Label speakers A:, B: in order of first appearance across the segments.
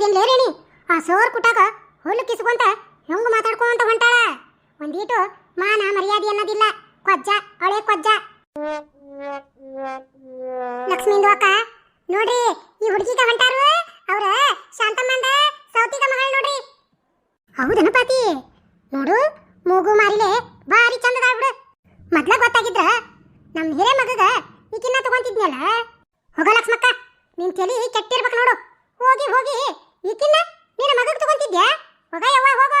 A: ನೋಡ್ದೇನ್ಲೇ ರೇಣಿ ಆ ಸೋರ್ ಕುಟಾಗ ಹುಲ್ಲು ಕಿಸ್ಕೊಂತ ಹೆಂಗ್ ಮಾತಾಡ್ಕೊಂತ ಹೊಂಟಾಳ? ಒಂದೀಟು ಮಾನ ಮರ್ಯಾದೆ ಅನ್ನೋದಿಲ್ಲ. ಕೊಜ್ಜ ಅಳೆ ಕೊಜ್ಜ. ಲಕ್ಷ್ಮೀಂದು ಅಕ್ಕ, ನೋಡ್ರಿ, ಈ ಹುಡುಗಿಗ ಹೊಂಟಾರು ಅವ್ರ ಶಾಂತಮ್ಮಂದ ಸೌತಿಗ ಮಗಳು ನೋಡ್ರಿ. ಹೌದನ ಪಾತಿ? ನೋಡು, ಮೂಗು ಮಾರಿಲೆ ಬಾರಿ ಚಂದದ ಬಿಡು ಮೊದ್ಲ ಗೊತ್ತಾಗಿದ್ರ ನಮ್ ಹಿರೇ ಮಗಗ ಈಕಿನ್ನ ತಗೊಂತಿದ್ನಲ್ಲ? ಹೋಗ ಲಕ್ಷ್ಮಕ್ಕ, ನಿನ್ ತಲಿ ಕೆಟ್ಟಿರ್ಬೇಕು ನೋಡು. ಹೋಗಿ ಹೋಗಿ ಈಕಿನ್ನ ನಿನ್ನ ಮಗಗ್ ತಗೊಂತಿದ್ಯಾ ಹೋಗ ಯವ್ವ ಹೋಗೋ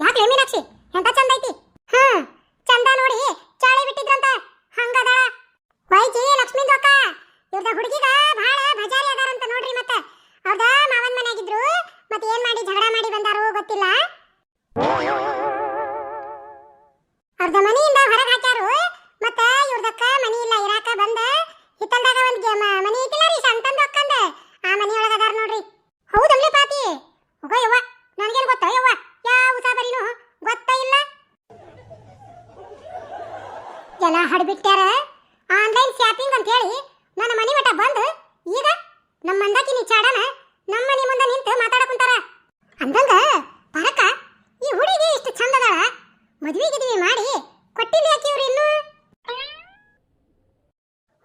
A: ಯಾಕೆ ಮೀನಾಕ್ಷಿ ಎಂತ ಚಂದ ಐತಿ ಹಾ ಚಂದ ನೋಡಿ ಚಾಳಿ ಬಿಟ್ಟಿದ್ರಂತ ಹಂಗದಾಳ ವೈಜಿ ಲಕ್ಷ್ಮೀಂದು ಅಕ್ಕ ಇವ್ರದ ಹುಡುಗಿಗ ಬಹಳ ಭಜಾರಿ ಅದಾರಂತ ನೋಡ್ರಿ ಮತ್ತ ಅವ್ರದ ಮಾವನ್ ಮನ್ಯಾಗಿದ್ರು ಮತ್ತೆ ಏನ್ ಮಾಡಿ ಜಗಳ ಮಾಡಿ ಬಂದಾರೋ ಗೊತ್ತಿಲ್ಲ ಅವ್ರದ ಮನೆಯಿಂದ ಹೊರಗೆ ಹಾಕ್ಯಾರು ಮತ್ತ ಇವ್ರದಕ್ಕ ಮನಿ ಇಲ್ಲ ಇರಾಕ ಬಂದ ಹಿತ್ತಲ್ದಾಗ ಒಂದ್ ಗೆ- ಮ- ಮನಿ ಐತಿಲ್ಲ ರೀ ಶಾಂತಂದು ಅಕ್ಕಂದ ಆ ಮನಿ ಒಳಗ ಅದಾರ ನೋಡ್ರಿ ಹೌದಲ್ರಿ ಪಾತಿ ಹೋಗ ಯವ್ವ ನನಗೇನ್ ಗೊತ್ತ ಯವ್ವ ಯಾವ ಉಸಾಬರಿನೂ ಗೊತ್ತ ಇಲ್ಲ ಎಲ್ಲ ಹಡ್ಬಿಟ್ಟ್ಯಾರ? ಆನ್ಲೈನ್ ಶಾಪಿಂಗ್ ಅಂತ ಹೇಳಿ ನನ್ನ ಮನೆ ಮಠ ಬಂದು ಈಗ ನಮ್ಮ ಮಂದಾಕಿನಿ ಚಾಡನ ನಮ್ಮ ಮನೆ ಮುಂದೆ ನಿಂತು ಮಾತಾಡಕುಂತಾರ ಅಂದಂಗ ಪರಕ, ಈ ಹುಡುಗಿ ಇಷ್ಟು ಚಂದದಾಳ ಮದ್ವಿ ಗಿದ್ವಿ ಮಾಡಿ ಕೊಟ್ಟಿಲ್ಲ ಯಾಕೆ ಇವ್ರು ಇನ್ನು?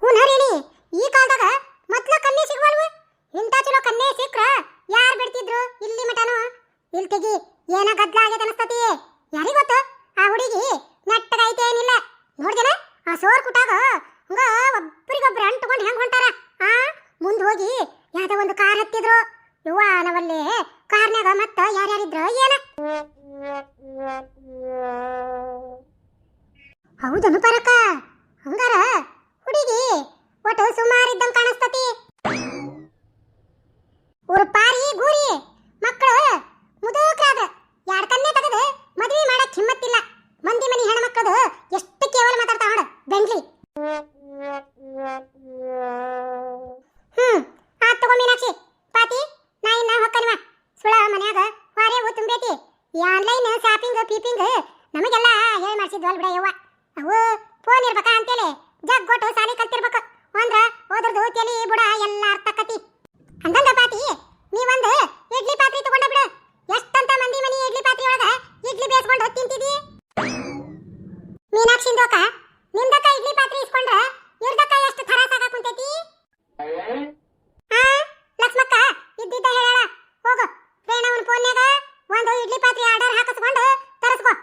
A: ಹುನರೇಣಿ ಈ ಕಾಲದಾಗ ಮೊದ್ಲ ಕನ್ಯೆ ಸಿಗ್ವಲ್ವು? ಇಂಥ ಚಲೋ ಕನ್ಯೆ ಸಿಕ್ರ ಯಾರು ಬಿಡ್ತಿದ್ರು ಇಲ್ಲಿ ಮಟನು ಇಲ್ಲಿ ತೆಗಿ ಏನ ಗದ್ಲ ಆಗೈತೆ ಅನಸ್ತತಿ ಯಾರಿಗ್ ಗೊತ್ತು ಆ ಹುಡುಗಿ ನೆಟ್ಟಗೈತೆ ಏನಿಲ್ಲ ನೋಡ್ದೇನ ಆ ಸೋರ್ ಕುಟಾಗ ಹಂಗ ಒಬ್ರಿಗೊಬ್ರು ಅಂಟ್ಕೊಂಡು ಹೆಂಗ್ ಹೊಂಟಾರ ಆ ಮುಂದ್ ಹೋಗಿ ಈ ಆನ್ಲೈನ್ ಶಾಪಿಂಗ್ ಪೀಪಿಂಗ್ ನಮಗೆಲ್ಲ ಹೇಳಿ ಮಾಡಿಸಿದ್ವಲ್ ಬಿಡ ಯವ್ವ. ಅವು ಫೋನ್ ಇರ್ಬೇಕ ಅಂತೇಳಿ ಜಗ್ ಕೊಟ್ಟು ಸಾಲಿ ಕಲ್ತಿರ್ಬೇಕು. ಅಂದ್ರ ಹೋದ್ರದು ತಲಿ, ಬುಡ ಎಲ್ಲ ಅರ್ಥಕತಿ ಅಂದಂಗ ಪಾತಿ, ನೀವೊಂದು ಇಡ್ಲಿ ಪಾತ್ರೆ ತಗೊಂಡ ಬಿಡು. ಎಷ್ಟಂತ ಮಂದಿ ಮನಿ ಇಡ್ಲಿ ಪಾತ್ರೆ ಒಳಗ ಇಡ್ಲಿ ಬೇಸ್ಕೊಂಡು ತಿಂತಿದಿ? ಮೀನಾಕ್ಷಿಂದೋಕ ನಿಮ್ದಕ್ಕ ಇಡ್ಲಿ ಪಾತ್ರೆ ಇಸ್ಕೊಂಡ್ರ ಇವ್ರದಕ್ಕ ಎಷ್ಟು ಥರ ಸಾಕ ಕುಂತೈತಿ ಆ ಲಕ್ಷ್ಮಕ್ಕ ಇದ್ದಿದ್ದ ಹೇಳ ಹೋಗು ರೇಣವನ್ ಫೋನ್ಯಾಗ ಒಂದು ಇಡ್ಲಿ ಪಾತ್ರೆ ಆರ್ಡರ್ ಹಾಕಿಸ್ಕೊಂಡು ತರಿಸ್ಕೋ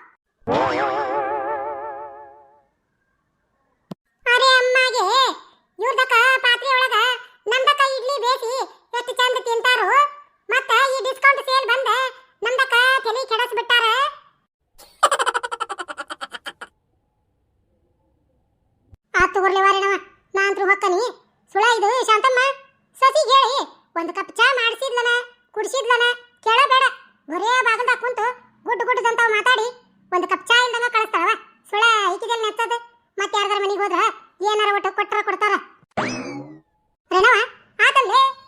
A: ಅರೆ ಅಮ್ಮಗೆ ಇವ್ರದಕ್ಕ ಪಾತ್ರೆ ಒಳಗ ನಮ್ದಕ್ಕ ಇಡ್ಲಿ ಬೇಸಿ ಎಷ್ಟು ಚಂದ ತಿಂತಾರೋ ಮತ್ತ ಈ ಡಿಸ್ಕೌಂಟ್ ಸೇಲ್ ಬಂದ ನಮ್ದಕ್ಕ ತಲೆ ಕೆಡಿಸ್ಬಿಟ್ಟಾರ ಆತ್ ತಗೋರ್ಲಿ ವಾರೇಣವ ನಾ. ಸುಳ ಇದು, ಶಾಂತಮ್ಮ. ಸಸಿಗೆ ಹೇಳಿ ಒಂದು ಕಪ್ ಚಾ ಮಾಡಿಸಿದ್ಲನ, ಕುಡಿಸಿದ್ಲನ, ಕೇಳಬೇಡ. ಬರೇ ಬಾಗಲ್ದಾಗ ಕುಂತು ಗುಡ್ಡು ಗುಡ್ಡದಂತಾವ್ ಮಾತಾಡಿ. ಒಂದು ಕಪ್ ಚಾ ಇಲ್ದಂಗ ಕಳಿಸ್ತಾಳವ. ಸುಳ ಈಕಿದಲ್ಲಿ ನೆತ್ತದ. ಮತ್ತೆ ಯಾರ್ದಾರ ಮನೆಗೆ ಹೋದ್ರ ಏನಾರ ಒಟ್ಟು ಕೊಟ್ರ ಕೊಡ್ತಾರ. ರೇಣವ ಆತಲ್ಲೇ?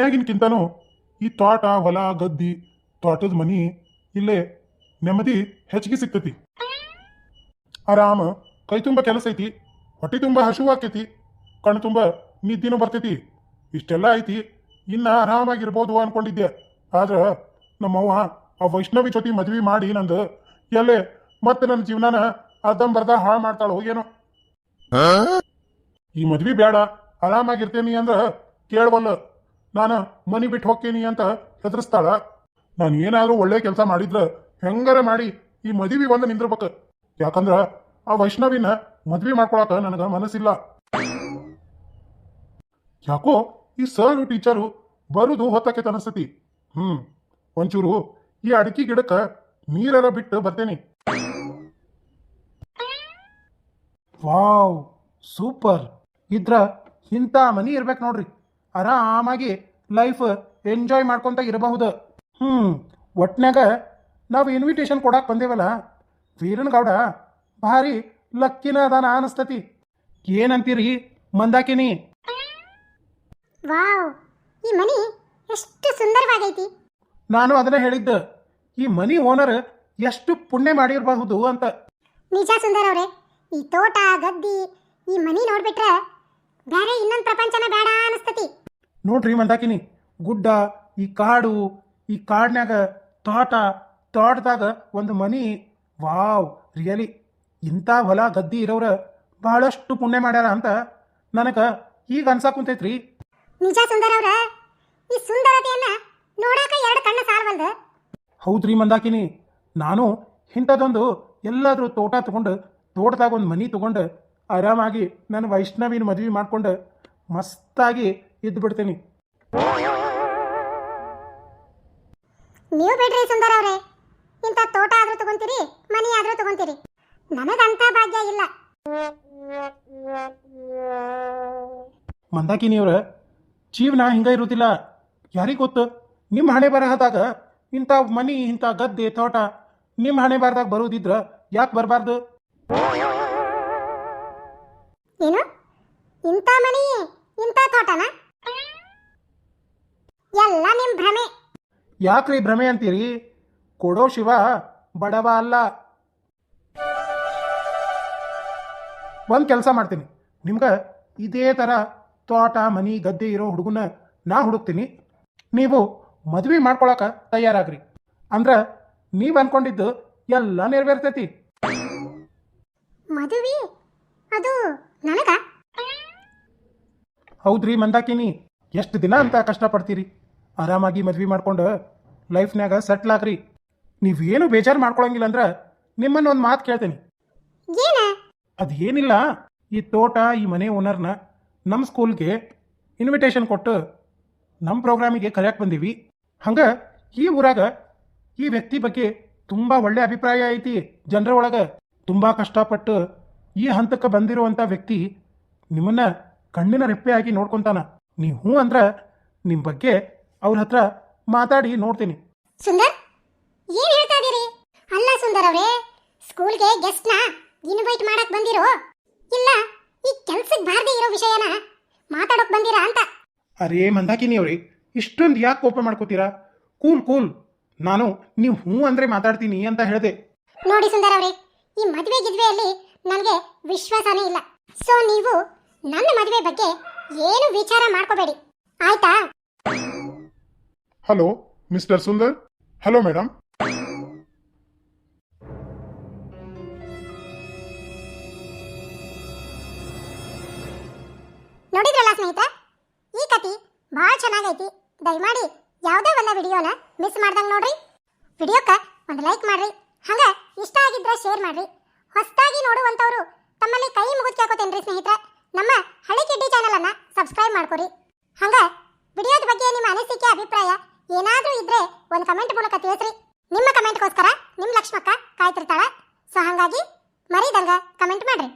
B: ಮನ್ಯಾಗಿನ್ಕಿಂತನೂ ಈ ತೋಟ ಹೊಲ ಗದ್ದಿ ತೋಟದ ಮನಿ ಇಲ್ಲೇ ನೆಮ್ಮದಿ ಹೆಚ್ಚಿಗೆ ಸಿಗ್ತೈತಿ. ಆರಾಮ ಕೈ ತುಂಬ ಕೆಲಸ ಐತಿ ಹೊಟ್ಟೆ ತುಂಬ ಹಸಿವು ಆಕೈತಿ ಕಣ್ಣು ತುಂಬ ನಿದ್ದಿನೂ ಬರ್ತೈತಿ. ಇಷ್ಟೆಲ್ಲ ಐತಿ ಇನ್ನ ಆರಾಮಾಗಿರ್ಬೋದು ಅನ್ಕೊಂಡಿದ್ದೆ. ಆದ್ರ ನಮ್ಮವ್ವ ಆ ವೈಷ್ಣವಿ ಜೊತೆ ಮದ್ವಿ ಮಾಡಿ ನಂದು ಎಲ್ಲೇ ಮತ್ತೆ ನನ್ನ ಜೀವನನ ಅರ್ಧಂಬರ್ಧ ಹಾಳು ಮಾಡ್ತಾಳೆ ಹೋಗೇನು ಈ ಮದ್ವಿ ಬೇಡ ಆರಾಮಾಗಿರ್ತೇನಿ ಅಂದ್ರ ಕೇಳವಲ್ಲ. ನಾನು, ಮನಿ ಬಿಟ್ಟು ಹೋಗ್ತೀನಿ ಅಂತ ಹೆದರ್ಸ್ತಾಳ. ನಾನು ಏನಾದರೂ ಒಳ್ಳೆ ಕೆಲಸ ಮಾಡಿದ್ರ ಹೆಂಗಾರ ಮಾಡಿ ಈ ಮದುವೆ ಒಂದು ನಿಂದಿರ್ಬೇಕು. ಯಾಕಂದ್ರ ಆ ವೈಷ್ಣವಿನ ಮದ್ವಿ ಮಾಡ್ಕೊಳಕ ನನಗ ಮನಸ್ಸಿಲ್ಲ. ಯಾಕೋ ಈ ಸರ್ ಟೀಚರು ಬರುದು ಹೊತ್ತಕ್ಕೆ ತನಸ್ತತಿ ಹ್ಮ್, ಒಂಚೂರು ಈ ಅಡಿಕೆ ಗಿಡಕ್ಕ ನೀರೆಲ್ಲ ಬಿಟ್ಟು ಬರ್ತೇನೆ.
C: Wow, super. ಇದ್ರ ಇಂಥ ಮನಿ ಇರ್ಬೇಕು ನೋಡ್ರಿ. ಆರಾಮಾಗಿ ಲೈಫ್ ಎಂಜಾಯ್ ಮಾಡ್ಕೊತ ಇರಬಹುದು. ಹ್ಞೂ ಒಟ್ನಾಗ ನಾವು ಇನ್ವಿಟೇಷನ್ ಕೊಡಕ್ಕೆ ಬಂದೇವಲ್ಲ? ವೀರನಗೌಡ ಭಾರಿ ಲಕ್ಕಿನ ಅದಾನ ಅನಿಸ್ತತಿ. ಏನಂತೀರಿ ಮಂದಾಕಿನಿ?
A: ವಾವ್ ಈ ಮನಿ ಎಷ್ಟು ಸುಂದರವಾಗೈತಿ.
C: ನಾನು ಅದನ್ನ ಹೇಳಿದ್ದು ಈ ಮನಿ ಓನರ್ ಎಷ್ಟು ಪುಣ್ಯ ಮಾಡಿರಬಹುದು ಅಂತ.
A: ನಿಜ ಸುಂದರ ಅವರೇ ಈ ತೋಟ ಗದ್ದಿ ಈ ಮನಿ ನೋಡ್ಬಿಟ್ರೆ ಬೇರೆ ಇನ್ನೊಂದು ಪ್ರಪಂಚನ ಬೇಡ ಅನಿಸ್ತತಿ.
C: ನೋಡ್ರಿ ಮಂದಾಕಿನಿ ಗುಡ್ಡ ಈ ಕಾಡು ಈ ಕಾಡಿನ್ಯಾಗ ತೋಟ ತೋಟದಾಗ ಒಂದು ಮನಿ. ವಾವ್ ರಿಯಲಿ ಇಂಥ ಹೊಲ ಗದ್ದಿ ಇರೋರ ಬಹಳಷ್ಟು ಪುಣ್ಯ ಮಾಡ್ಯಾರ ಅಂತ ನನಗೆ ಈಗ ಅನ್ಸಾಕ್ ಕುಂತೈತ್ರಿ.
A: ನಿಜ ಸುಂದರ ಅವ್ರ? ಈ ಸುಂದರತೆಯನ್ನ ನೋಡಾಕ ಎರಡು ಕಣ್ಣು ಸಾಲ್ವಲ್ದು
C: ಹೌದ್ರಿ ಮಂದಾಕಿನಿ ನಾನು ಇಂಥದ್ದೊಂದು ಎಲ್ಲಾದ್ರೂ ತೋಟ ತಗೊಂಡು ತೋಟದಾಗ ಒಂದು ಮನಿ ತಗೊಂಡು ಆರಾಮಾಗಿ ನನ್ನ ವೈಷ್ಣವಿನ ಮದುವೆ ಮಾಡ್ಕೊಂಡು ಮಸ್ತಾಗಿ ಇದ್ದು ಬಿಡ್ತೇನೆ.
A: ನೀವು ಬಿಡ್ರಿ ಸುಂದರ ಅವ್ರೆ. ಇಂಥ ತೋಟ ಆದ್ರೂ ತಗೊಂತೀರಿ ಮನಿ ಆದ್ರೂ ತಗೊಂತೀರಿ. ನನಗಂತ ಭಾಗ್ಯ ಇಲ್ಲ.
C: ಮಂದಾಕಿನಿಯವ್ರ ಜೀವನ ಹಿಂಗ ಇರುವುದಿಲ್ಲ ಯಾರಿಗೆ ಗೊತ್ತು? ನಿಮ್ಮ ಹಣೆ ಬರಹದಾಗ ಇಂಥ ಮನಿ ಇಂಥ ಗದ್ದೆ ತೋಟ ನಿಮ್ಮ ಹಣೆ ಬಾರದಾಗ ಬರುವುದಿದ್ರ ಯಾಕೆ ಬರಬಾರ್ದು?
A: ಏನು? ಇಂಥ ಮನಿ ಇಂಥ ತೋಟನ ಎಲ್ಲ ನಿಮ್ ಭ್ರಮೆ
C: ಯಾಕ್ರಿ ಭ್ರಮೆ ಅಂತೀರಿ? ಕೊಡೋ ಶಿವ ಬಡವ ಅಲ್ಲ. ಒಂದು ಕೆಲಸ ಮಾಡ್ತೀನಿ. ನಿಮ್ಗೆ ಇದೇ ಥರ ತೋಟ ಮನಿ ಗದ್ದೆ ಇರೋ ಹುಡುಗನ ನಾ ಹುಡುಕ್ತೀನಿ. ನೀವು ಮದುವೆ ಮಾಡ್ಕೊಳಕ ತಯಾರಾಗ್ರಿ. ಅಂದ್ರೆ ನೀವು ಅನ್ಕೊಂಡಿದ್ದು ಎಲ್ಲ ನೆರವೇರ್ತೈತಿ.
A: ಮದುವೆ? ಅದು ನನಗ?
C: ಹೌದ್ರಿ ಮಂದಾಕಿನಿ. ಎಷ್ಟು ದಿನ ಅಂತ ಕಷ್ಟಪಡ್ತೀರಿ? ಆರಾಮಾಗಿ ಮದ್ವೆ ಮಾಡ್ಕೊಂಡು ಲೈಫ್ನಾಗ ಸೆಟ್ಲ್ ಆಗ್ರಿ. ನೀವೇನು ಬೇಜಾರು ಮಾಡ್ಕೊಳಂಗಿಲ್ಲ ಅಂದ್ರೆ ನಿಮ್ಮನ್ನ ಒಂದು ಮಾತು ಕೇಳ್ತೀನಿ. ಅದೇನಿಲ್ಲ ಈ ತೋಟ ಈ ಮನೆ ಓನರ್ನ ನಮ್ಮ ಸ್ಕೂಲ್ಗೆ ಇನ್ವಿಟೇಷನ್ ಕೊಟ್ಟು ನಮ್ಮ ಪ್ರೋಗ್ರಾಮಿಗೆ ಕರೆಯಕ್ಕೆ ಬಂದೀವಿ. ಹಂಗೆ ಈ ಊರಾಗ ಈ ವ್ಯಕ್ತಿ ಬಗ್ಗೆ ತುಂಬ ಒಳ್ಳೆ ಅಭಿಪ್ರಾಯ ಐತಿ. ಜನರ ಒಳಗೆ ತುಂಬ ಕಷ್ಟಪಟ್ಟು ಈ ಹಂತಕ್ಕೆ ಬಂದಿರುವಂಥ ವ್ಯಕ್ತಿ ನಿಮ್ಮನ್ನ ಕಣ್ಣಿನ ರೆಪ್ಪೆ ಆಗಿ ನೋಡ್ಕೊತಾನ. ನೀವು ಹ್ಞೂ ಅಂದ್ರೆ ನಿಮ್ಮ ಬಗ್ಗೆ ಅವ್ರ ಹತ್ರ ಮಾತಾಡಿ ನೋಡ್ತೀನಿ.
A: ಸುಂದರ್ ಏನ್ ಹೇಳ್ತಾ ಇದೀರಿ ಅಲ್ಲ ಸುಂದರ್ ಅವರೇ ಸ್ಕೂಲ್ಗೆ ಗೆಸ್ಟ್ನ ಇನ್ವೈಟ್ ಮಾಡಕ್ ಬಂದಿರೋ? ಇಲ್ಲ ಈ ಕೆಲ್ಸಕ್ಕೆ ಬಾರ್ದೇ ಇರೋ ವಿಷಯನ ಮಾತಾಡೋಕ್ ಬಂದಿರಾ ಅಂತ.
C: ಅರೇ ಮಂದಾಕಿನಿ ಅವ್ರಿ ಇಷ್ಟೊಂದು ಯಾಕೆ ಕೋಪ ಮಾಡ್ಕೋತೀರಾ? Cool cool. ನಾನು ನೀವು ಹ್ಞೂ ಅಂದರೆ ಮಾತಾಡ್ತೀನಿ ಅಂತ ಹೇಳಿದೆ.
A: ನೋಡಿ ಸುಂದರ್ ಅವರೇ ಈ ಮದುವೆ ಗಿದ್ವೆಯಲ್ಲಿ ನನಗೆ ವಿಶ್ವಾಸನೇ ಇಲ್ಲ. ಸೊ ನೀವು ನನ್ನ ಮದುವೆ ಬಗ್ಗೆ ಏನು ವಿಚಾರ ಮಾಡ್ಕೋಬೇಡಿ. ಆಯ್ತಾ?
B: Hello mister Sundar hello madam
A: ನೋಡಿದ್ರಲ್ಲ ಸ್ನೇಹಿತ ಈ ಕತಿ ಭಾಳ ಚೆನ್ನಾಗೈತಿ. ದಯಮಾಡಿ ಯಾವುದೇ ಒಂದು ವಿಡಿಯೋನ ಮಿಸ್ ಮಾಡ್ದಂಗೆ ನೋಡ್ರಿ. ವಿಡಿಯೋಕ್ಕೆ ಒಂದು ಲೈಕ್ ಮಾಡ್ರಿ. ಹಂಗ ಇಷ್ಟ ಆಗಿದ್ರೆ ಶೇರ್ ಮಾಡ್ರಿ. ಹೊಸದಾಗಿ ನೋಡುವಂಥವ್ರು ತಮ್ಮಲ್ಲಿ ಕೈ ಮುಗಿದು ಕೇಳ್ಕೊತೇನ್ರಿ ಸ್ನೇಹಿತರೆ. ನಮ್ಮ ಹಳೆ ಕಿಡ್ಡಿ ಚಾನಲನ್ನು ಸಬ್ಸ್ಕ್ರೈಬ್ ಮಾಡ್ಕೊರಿ. ಹಂಗ ವಿಡಿಯೋದ ಬಗ್ಗೆ ನಿಮ್ಮ ಅನಿಸಿಕೆ, ಅಭಿಪ್ರಾಯ ಏನಾದರೂ ಇದ್ರೆ ಒಂದು ಕಮೆಂಟ್ ಮೂಲಕ ತಿಳಿಸ್ರಿ. ನಿಮ್ಮ ಕಮೆಂಟ್ಗೋಸ್ಕರ ನಿಮ್ಮ ಲಕ್ಷ್ಮಕ್ಕ ಕಾಯ್ತಿರ್ತಾಳೆ. ಸೊ ಹಾಗಾಗಿ ಮರಿದಂಗ ಕಮೆಂಟ್ ಮಾಡ್ರಿ.